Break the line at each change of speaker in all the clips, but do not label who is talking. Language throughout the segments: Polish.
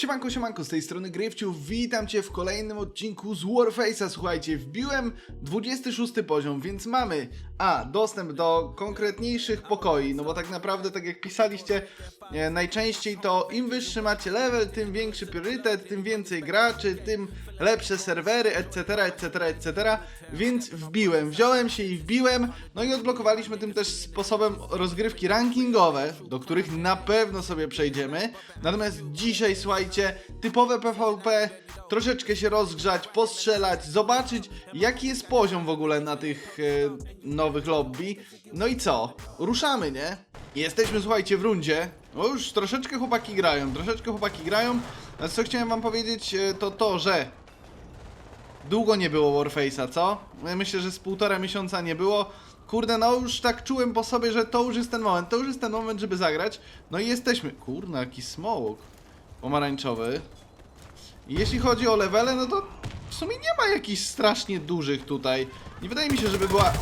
Siemanko, siemanko, z tej strony Grywciu, witam Cię w kolejnym odcinku z Warface'a. Słuchajcie, wbiłem 26 poziom, więc mamy A. Dostęp do konkretniejszych pokoi, no bo tak naprawdę, tak jak pisaliście, najczęściej to im wyższy macie level, tym większy priorytet, tym więcej graczy, tym lepsze serwery, etc., etc., etc., więc wbiłem, wziąłem się i wbiłem, no i odblokowaliśmy tym też sposobem rozgrywki rankingowe, do których na pewno sobie przejdziemy, natomiast dzisiaj, słuchajcie, typowe PvP, troszeczkę się rozgrzać, postrzelać, zobaczyć jaki jest poziom w ogóle na tych e, nowych lobby, no i co, ruszamy, nie? Jesteśmy, słuchajcie, w rundzie, no już troszeczkę chłopaki grają, troszeczkę chłopaki grają, a co chciałem wam powiedzieć, e, to to, że Długo nie było Warface'a, co? Ja Myślę, że z półtora miesiąca nie było. Kurde, no już tak czułem po sobie, że to już jest ten moment, to już jest ten moment, żeby zagrać. No i jesteśmy. Kurna, jaki smołok pomarańczowy. Jeśli chodzi o levele, no to w sumie nie ma jakichś strasznie dużych tutaj. Nie wydaje mi się, żeby była...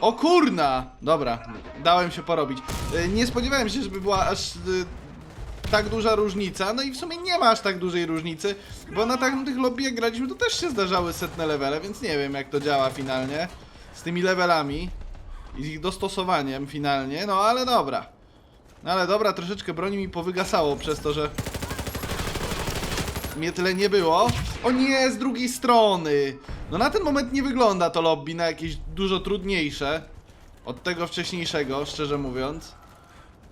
O kurna! Dobra, dałem się porobić. Y, Nie spodziewałem się, żeby była aż y, tak duża różnica, no i w sumie nie ma aż tak dużej różnicy, bo na tamtych lobby jak graliśmy to też się zdarzały setne levele, więc nie wiem jak to działa finalnie z tymi levelami i z ich dostosowaniem finalnie, no ale dobra. No ale dobra, troszeczkę broni mi powygasało przez to, że mnie tyle nie było. O nie, z drugiej strony! No na ten moment nie wygląda to lobby na jakieś dużo trudniejsze od tego wcześniejszego, szczerze mówiąc.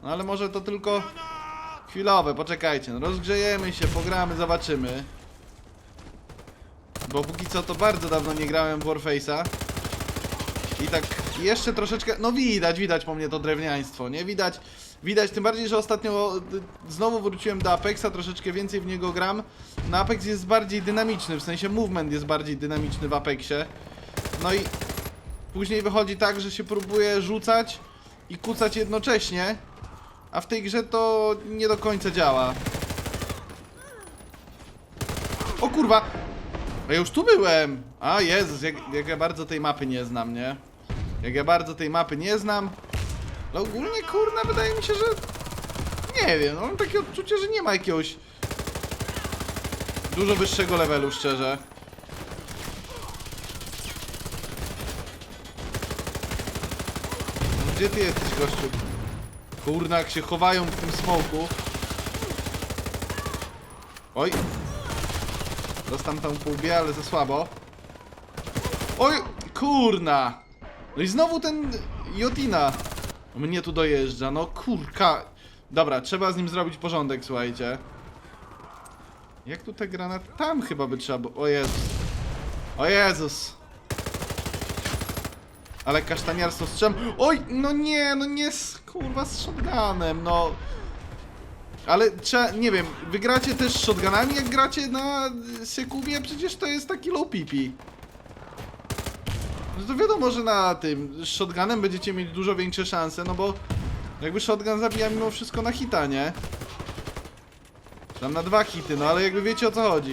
No ale może to tylko chwilowe, poczekajcie, no rozgrzejemy się, pogramy, zobaczymy. Bo póki co to bardzo dawno nie grałem w Warface'a. I tak jeszcze troszeczkę, no widać, widać po mnie to drewniaństwo, nie? Widać, widać, tym bardziej, że ostatnio y, znowu wróciłem do Apexa, troszeczkę więcej w niego gram. No Apex jest bardziej dynamiczny, w sensie movement jest bardziej dynamiczny w Apexie. No i później wychodzi tak, że się próbuje rzucać i kucać jednocześnie, a w tej grze to nie do końca działa. O kurwa! Ja już tu byłem! A Jezus, jak, jak ja bardzo tej mapy nie znam, nie? Jak ja bardzo tej mapy nie znam. No ogólnie kurna wydaje mi się, że... Nie wiem, no, mam takie odczucie, że nie ma jakiegoś... Dużo wyższego levelu, szczerze. Gdzie ty jesteś, gościu? Kurna, jak się chowają w tym smoku. Oj. Dostam tam po łbie, ale za słabo. Oj, kurna. No i znowu ten Jotina mnie tu dojeżdża. No kurka. Dobra, trzeba z nim zrobić porządek, słuchajcie. Jak tu te granaty? Tam chyba by trzeba było. O Jezus. O Jezus. Ale kasztaniarstwo strzem. Oj, no nie, no nie kurwa z shotgunem, no. Ale trzeba, nie wiem, wygracie też shotgunami jak gracie na Sekubie? Przecież to jest taki low pipi. To wiadomo, że na tym z shotgunem będziecie mieć dużo większe szanse, no bo jakby shotgun zabija mimo wszystko na hita, nie? Tam na dwa hity, no ale jakby wiecie o co chodzi.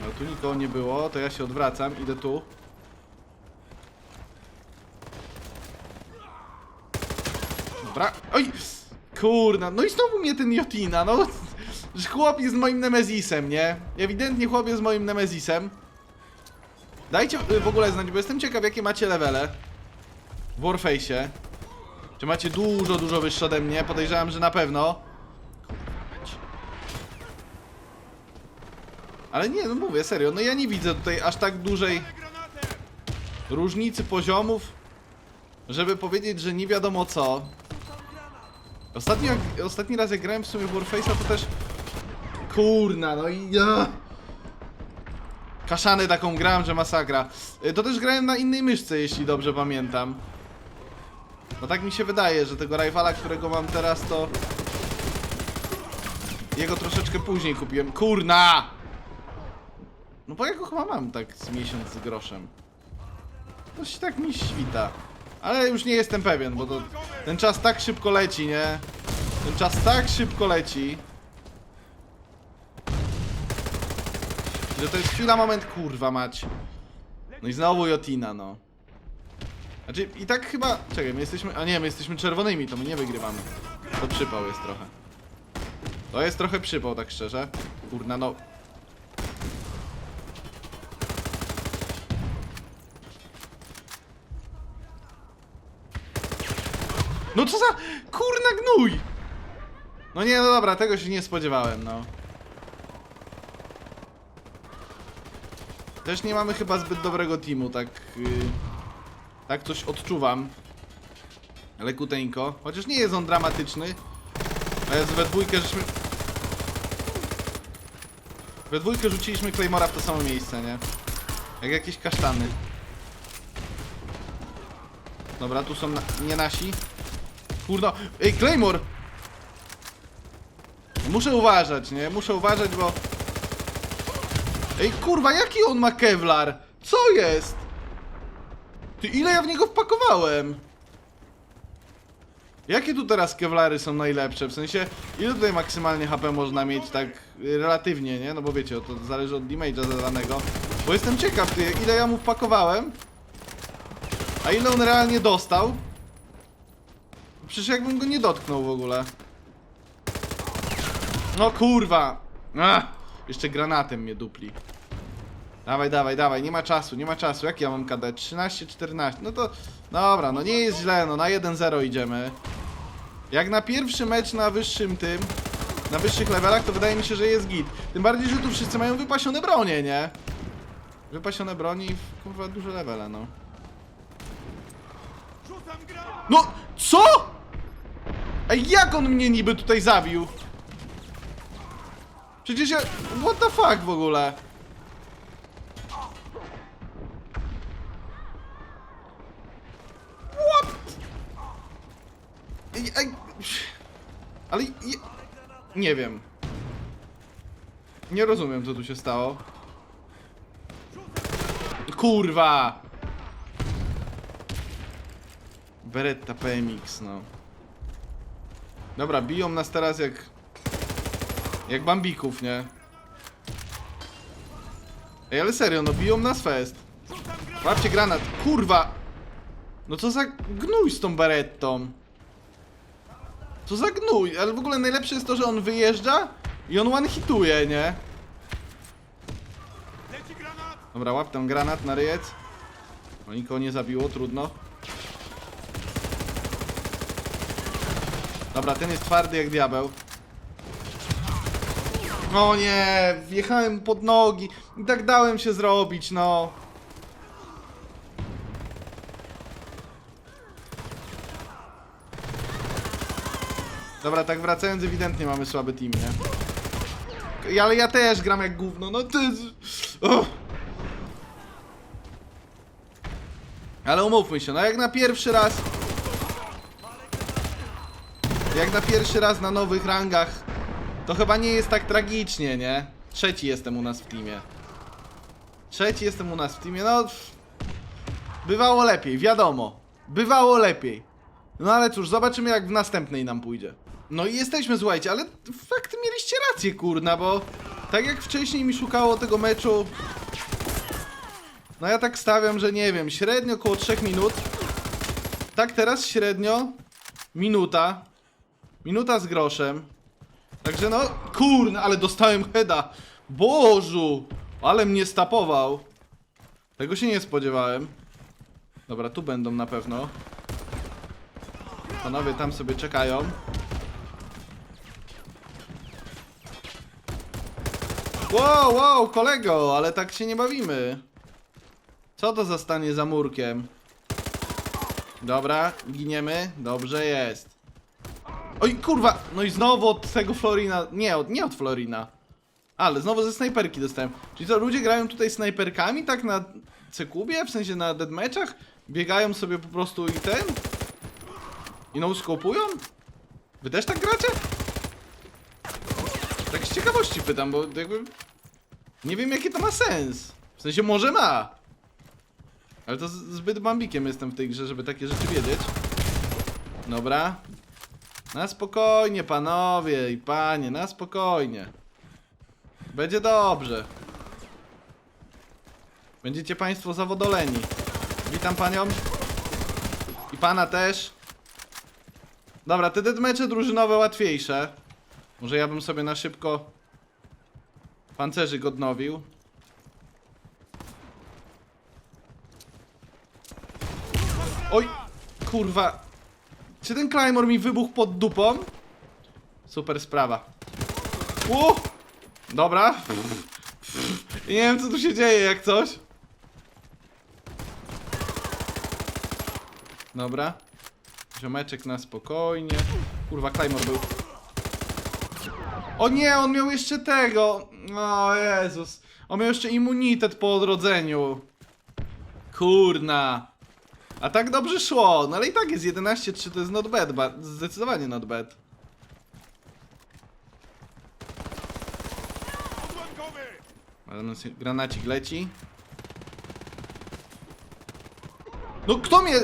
No tu nikogo nie było, to ja się odwracam, idę tu. Dobra. Oj! Kurna, no i znowu mnie ten Jotina, no. Chłop jest moim nemezisem, nie? Ewidentnie chłop jest moim nemezisem. Dajcie y, w ogóle znać, bo jestem ciekaw jakie macie levele w Warface'ie. Czy macie dużo, dużo wyższe ode mnie? Podejrzewam, że na pewno. Ale nie, no mówię, serio, no ja nie widzę tutaj aż tak dużej różnicy poziomów, żeby powiedzieć, że nie wiadomo co. Ostatni, ostatni raz jak grałem w sumie w Warface'a to też... Kurna, no i ja... Kaszany taką grałem, że masakra. Y, To też grałem na innej myszce, jeśli dobrze pamiętam. No tak mi się wydaje, że tego rivala, którego mam teraz, to... Jego troszeczkę później kupiłem. Kurna! No bo ja chyba mam tak z miesiąc z groszem. To się tak mi świta. Ale już nie jestem pewien, bo to, ten czas tak szybko leci, nie? Ten czas tak szybko leci. Że to jest chwila, moment, kurwa mać. No i znowu Jotina, no. Znaczy, i tak chyba... Czekaj, my jesteśmy... A nie, my jesteśmy czerwonymi, to my nie wygrywamy. To przypał jest trochę. To jest trochę przypał, tak szczerze. Kurna, no. No co za... Kurna gnój! No nie, no dobra, tego się nie spodziewałem, no. Też nie mamy chyba zbyt dobrego teamu, tak... Yy, tak coś odczuwam. Lekuteńko. Chociaż nie jest on dramatyczny. Ale we dwójkę żeśmy... We dwójkę rzuciliśmy Claymora w to samo miejsce, nie? Jak jakieś kasztany. Dobra, tu są na... nie nasi. Kurno... Ej, Claymore! Muszę uważać, nie? Muszę uważać, bo... Ej, kurwa, jaki on ma kevlar? Co jest? Ty, ile ja w niego wpakowałem? Jakie tu teraz kevlary są najlepsze? W sensie, ile tutaj maksymalnie HP można mieć tak y, relatywnie, nie? No bo wiecie, to zależy od damage'a zadanego. Bo jestem ciekaw, ty, ile ja mu wpakowałem? A ile on realnie dostał? Przecież jakbym go nie dotknął w ogóle. No kurwa! Ach, jeszcze granatem mnie dupli. Dawaj, dawaj, dawaj, nie ma czasu, nie ma czasu. Jak ja mam KD? 13, 14. No to. Dobra, no nie jest źle, no na 1-0 idziemy. Jak na pierwszy mecz na wyższym tym, na wyższych levelach, to wydaje mi się, że jest git. Tym bardziej, że tu wszyscy mają wypasione bronie, nie? Wypasione broni w kurwa duże levele, no. No, co? Ej, jak on mnie niby tutaj zabił? Przecież ja... What the fuck w ogóle? What? Ej, ej, ale... je- Nie wiem. Nie rozumiem, co tu się stało. Kurwa! Beretta PMX, no. Dobra, biją nas teraz jak... Jak bambików, nie? Ej, ale serio, no biją nas fest. Łapcie granat, kurwa! No co za gnój z tą berettą? Co za gnój? Ale w ogóle najlepsze jest to, że on wyjeżdża i on one-hituje, nie? Dobra, łap ten granat na ryjec. No nikogo nie zabiło, trudno. Dobra, ten jest twardy jak diabeł. O nie, wjechałem pod nogi i tak dałem się zrobić, no. Dobra, tak wracając, ewidentnie mamy słaby team, nie? Ale ja też gram jak gówno, no ty... Oh. Ale umówmy się, no jak na pierwszy raz... Jak na pierwszy raz na nowych rangach, to chyba nie jest tak tragicznie, nie? Trzeci jestem u nas w teamie. Trzeci jestem u nas w teamie, no... Bywało lepiej, wiadomo. Bywało lepiej. No ale cóż, zobaczymy jak w następnej nam pójdzie. No i jesteśmy, słuchajcie, ale fakt mieliście rację, kurna, bo tak jak wcześniej mi szukało tego meczu... No ja tak stawiam, że nie wiem, średnio około 3 minut. Tak teraz średnio minuta. Minuta z groszem. Także no, kurna, ale dostałem heada. Bożu, ale mnie stapował. Tego się nie spodziewałem. Dobra, tu będą na pewno. Panowie tam sobie czekają. Wow, wow, kolego, ale tak się nie bawimy. Co to za stanie za murkiem? Dobra, giniemy. Dobrze jest. Oj, kurwa! No i znowu od tego Florina. Nie, od, nie od Florina. Ale znowu ze snajperki dostałem. Czyli co, ludzie grają tutaj snajperkami tak na C-kubie? W sensie na deadmatchach? Biegają sobie po prostu i ten? I no skopują? Wy też tak gracie? Tak z ciekawości pytam, bo jakby... Nie wiem jaki to ma sens. W sensie może ma. Ale to zbyt bambikiem jestem w tej grze, żeby takie rzeczy wiedzieć. Dobra. Na spokojnie, panowie i panie, na spokojnie. Będzie dobrze. Będziecie państwo zawodoleni. Witam panią. I pana też. Dobra, te deadmecze drużynowe łatwiejsze. Może ja bym sobie na szybko pancerzyk odnowił. Oj, kurwa. Czy ten Claymore mi wybuchł pod dupą? Super sprawa. U! Dobra. Nie wiem co tu się dzieje jak coś. Dobra. Ziomeczek na spokojnie. Kurwa, Claymore był. O nie, on miał jeszcze tego. O Jezus. On miał jeszcze immunitet po odrodzeniu. Kurna. A tak dobrze szło. No ale i tak jest 11-3, to jest not bad. ba- Zdecydowanie not bad. Ale no, granacik leci. No kto mnie...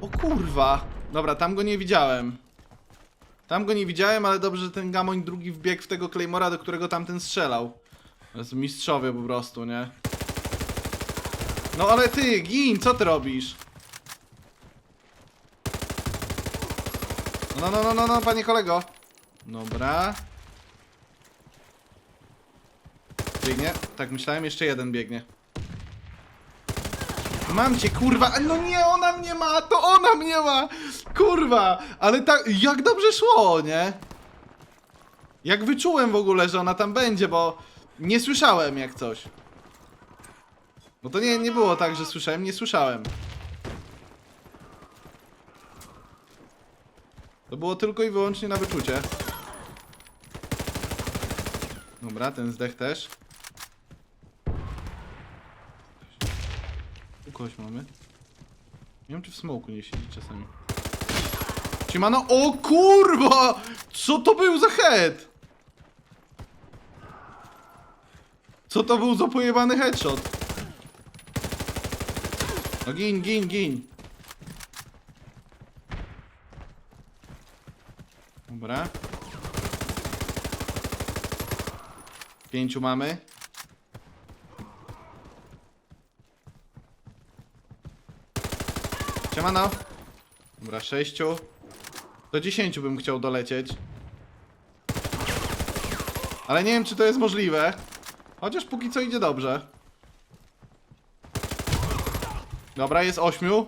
O kurwa. Dobra, tam go nie widziałem. Tam go nie widziałem, ale dobrze, że ten gamoń drugi wbiegł w tego Claymora, do którego tamten strzelał. To jest mistrzowie po prostu, nie? No ale ty, gin, co ty robisz? No, no, no, no, no, panie kolego. Dobra. Biegnie. Tak myślałem, jeszcze jeden biegnie. Mam cię, kurwa! No nie, ona mnie ma! To ona mnie ma! Kurwa! Ale tak, jak dobrze szło, nie? Jak wyczułem w ogóle, że ona tam będzie, bo nie słyszałem jak coś. Bo to nie, nie było tak, że słyszałem, nie słyszałem. To było tylko i wyłącznie na wyczucie. Dobra, ten zdech też. Tu kogoś mamy. Nie wiem, czy w smoku nie siedzi czasami. Siemano, o kurwa! Co to był za head? Co to był za pojebany headshot? No gin, gin, gin. Dobra. Pięciu mamy. Siemano. Dobra, sześciu. Do dziesięciu bym chciał dolecieć. Ale nie wiem, czy to jest możliwe. Chociaż póki co idzie dobrze. Dobra, jest ośmiu.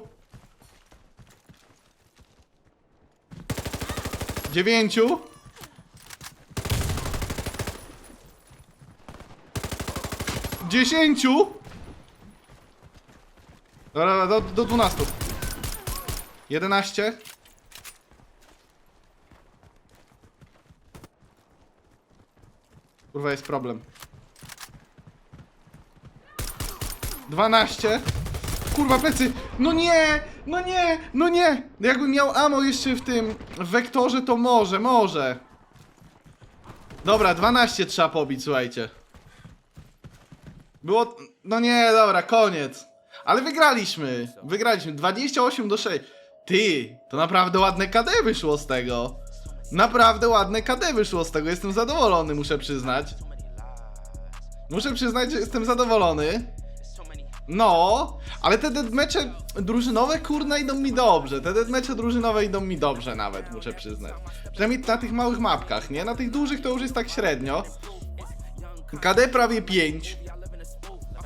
Dziewięciu. Dziesięciu. Dobra, do, do dwunastu. Jedenaście. Kurwa, jest problem. 12. Kurwa, plecy! No nie! No nie! No nie! Jakbym miał ammo jeszcze w tym wektorze, to może, może. Dobra, 12 trzeba pobić, słuchajcie. Było... No nie, dobra, koniec. Ale wygraliśmy. Wygraliśmy. 28 do 6. Ty, to naprawdę ładne KD wyszło z tego. Naprawdę ładne KD wyszło z tego. Jestem zadowolony, muszę przyznać. Muszę przyznać, że jestem zadowolony. No, ale te deadmatche drużynowe kurna idą mi dobrze. Te deadmatche drużynowe idą mi dobrze nawet, muszę przyznać. Przynajmniej na tych małych mapkach, nie? Na tych dużych to już jest tak średnio. KD prawie 5.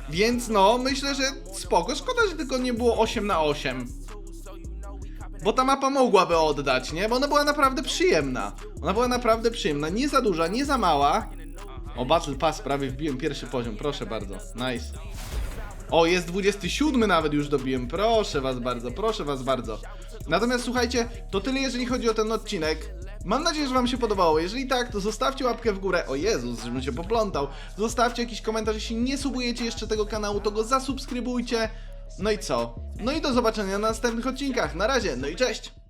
Więc no, myślę, że spoko. Szkoda, że tylko nie było 8 na 8. Bo ta mapa mogłaby oddać, nie? Bo ona była naprawdę przyjemna. Ona była naprawdę przyjemna. Nie za duża, nie za mała. O, Battle Pass prawie wbiłem pierwszy poziom, proszę bardzo. Nice. O, jest 27 nawet już dobiłem. Proszę was bardzo, proszę was bardzo. Natomiast słuchajcie, to tyle jeżeli chodzi o ten odcinek. Mam nadzieję, że wam się podobało. Jeżeli tak, to zostawcie łapkę w górę. O Jezus, żebym się poplątał. Zostawcie jakiś komentarz. Jeśli nie subujecie jeszcze tego kanału, to go zasubskrybujcie. No i co? No i do zobaczenia na następnych odcinkach. Na razie, no i cześć!